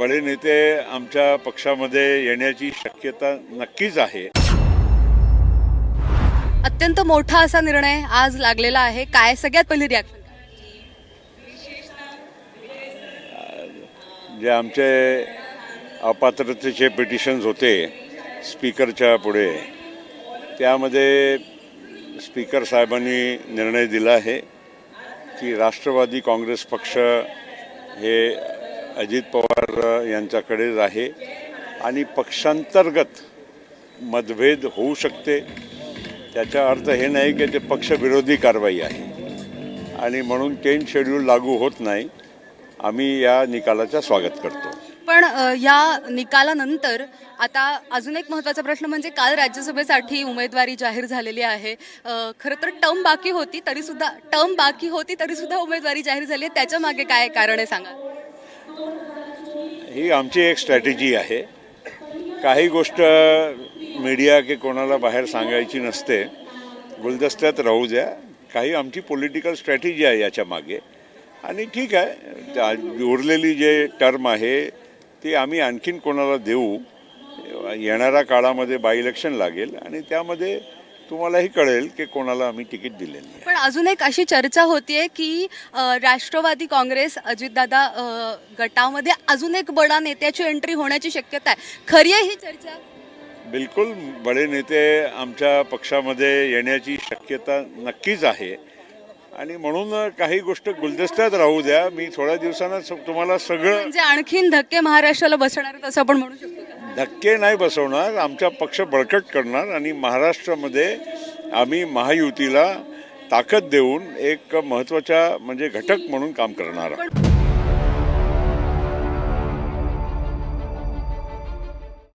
बडे नेते आमच्या पक्षामध्ये येण्याची शक्यता नक्कीच आहे. अत्यंत मोठा असा निर्णय आज लागलेला आहे. काय सगळ्यात पहिली रिॲक्शन जे आमचे अपात्रतेचे पिटिशन्स होते स्पीकरच्या पुढे त्यामध्ये स्पीकर साहेबांनी निर्णय दिला आहे की राष्ट्रवादी काँग्रेस पक्ष हे अजित पवार यांच्याकडेच आहे. आणि पक्षांतर्गत मतभेद होऊ शकते. त्याचा अर्थ हे नाही की ते पक्षविरोधी कारवाई आहे. आणि म्हणून केन शेड्यूल लागू होत नाही. आम्ही या निकालाचं स्वागत करतो. पण या निकालानंतर आता अजून एक महत्त्वाचा प्रश्न म्हणजे काल राज्यसभेसाठी उमेदवारी जाहीर झालेली आहे. खरं तर टर्म बाकी होती तरीसुद्धा टर्म बाकी होती तरीसुद्धा उमेदवारी जाहीर झाली आहे. त्याच्यामागे काय कारण आहे सांगा? ही आमची एक स्ट्रॅटेजी आहे. काही गोष्ट मीडिया की कोणाला बाहेर सांगायची नसते. गुलदस्त्यात राहू द्या. काही आमची पॉलिटिकल स्ट्रॅटेजी आहे याच्या मागे. आणि ठीक आहे त्या उरलेली जे टर्म आहे ती आम्ही आणखीन कोणाला देऊ. येणाऱ्या काळामध्ये बाय इलेक्शन लागेल. आणि त्यामध्ये तुम्हालाही कळेल की कोणाला आम्ही तिकीट दिलेली आहे. पण अजून एक अशी चर्चा होतीये की अ, राष्ट्रवादी काँग्रेस अजितदादा अ, गटामध्ये अजून एक बडा नेत्याची एंट्री होण्याची शक्यता आहे. खरी आहे ही चर्चा? बिलकुल बडे नेते आमच्या पक्षामध्ये येण्याची शक्यता नक्कीच आहे. आणि म्हणून काही गोष्ट गुलदस्त्यात राहू द्या. मी थोड्या दिवसानं तुम्हाला सगळं म्हणजे आणखीन धक्के महाराष्ट्राला बसणार आहेत असं आपण म्हणू शकतो का? धक्के नाही बसवणार आमचा पक्ष बळकट करणार आणि महाराष्ट्रामध्ये आम्ही महायुतीला ताकद देऊन एक महत्त्वाच्या म्हणजे घटक म्हणून काम करणार आहोत.